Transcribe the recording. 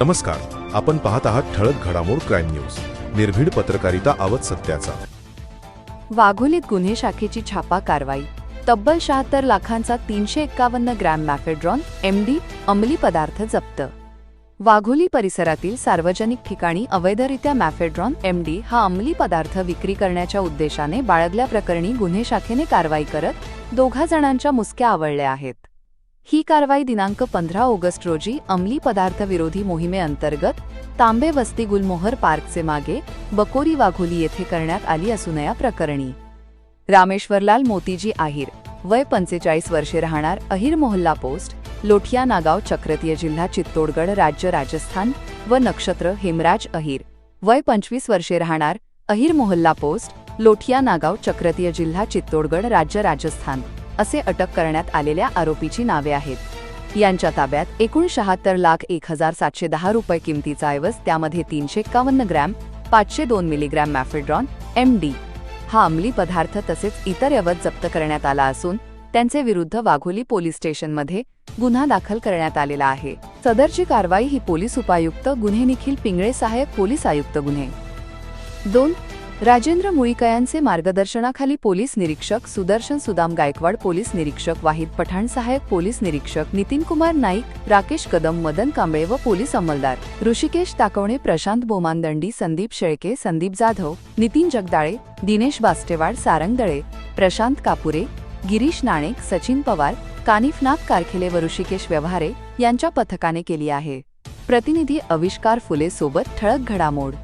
नमस्कार आपण पाहत आहात ठळक घडामोड क्राईम न्यूज. निर्भीड पत्रकारिता आवत सत्याचा. वाघोलीत गुन्हे शाखेची छापा कारवाई. तब्बल शहात्तर लाखांचा तीनशे एक्कावन्न ग्रॅम मॅफेड्रॉन एमडी अंमली पदार्थ जप्त. वाघोली परिसरातील सार्वजनिक ठिकाणी अवैधरित्या मॅफेड्रॉन एमडी हा अंमली पदार्थ विक्री करण्याच्या उद्देशाने बाळगल्याप्रकरणी गुन्हे शाखेने कारवाई करत दोघा जणांच्या मुसक्या आवळल्या आहेत. ही कारवाई दिनांक पंधरा ऑगस्ट रोजी अंमली पदार्थ विरोधी मोहिमेअंतर्गत तांबे वस्ती गुलमोहर पार्कचे मागे बकोरी वाघोली येथे करण्यात आली असून या प्रकरणी रामेश्वरलाल मोतीजी आहिर वय पंचेचाळीस वर्षे राहणार अहिर मोहल्ला पोस्ट लोठिया नागाव चक्रतीय जिल्हा चित्तोडगड राज्य राजस्थान व नक्षत्र हेमराज अहिर वय पंचवीस वर्षे राहणार अहिर मोहल्ला पोस्ट लोठिया नागाव चक्रतीय जिल्हा चित्तोडगड राज्य राजस्थान. असे अटक करण्यात आलेल्या आरोपीची नावे आहेत. यांच्या ताब्यात एकूण शहात्तर लाख एक हजार सातशे दहा रुपये किमतीचा ऐवज त्यामध्ये तीनशे एक्कावन्न ग्रॅम पाचशे दोन मिलीग्रॅम मॅफेड्रॉन एम डी. हा अंमली पदार्थ तसेच इतर यवत जप्त करण्यात आला असून त्यांचे विरुद्ध वाघोली पोलीस स्टेशनमध्ये गुन्हा दाखल करण्यात आलेला आहे. सदरची कारवाई ही पोलीस उपायुक्त गुन्हे निखिल पिंगळे सहाय्यक पोलीस आयुक्त गुन्हे. दोन राजेंद्र मुळीकयांचे मार्गदर्शनाखाली पोलीस निरीक्षक सुदर्शन सुदाम गायकवाड पोलीस निरीक्षक वाहिद पठाण सहाय्यक पोलीस निरीक्षक नितीन कुमार नाईक राकेश कदम मदन कांबळे व पोलीस अंमलदार. ऋषिकेश ताकवणे प्रशांत बोमानदंडी संदीप शेळके संदीप जाधव नितीन जगदाळे दिनेश बास्टेवाड सारंगदळे प्रशांत कापुरे गिरीश नाणेक सचिन पवार कानिफनाथ कारखेले व ऋषिकेश व्यवहारे यांच्या पथकाने केली आहे. प्रतिनिधी अविष्कार फुले सोबत ठळक घडामोड.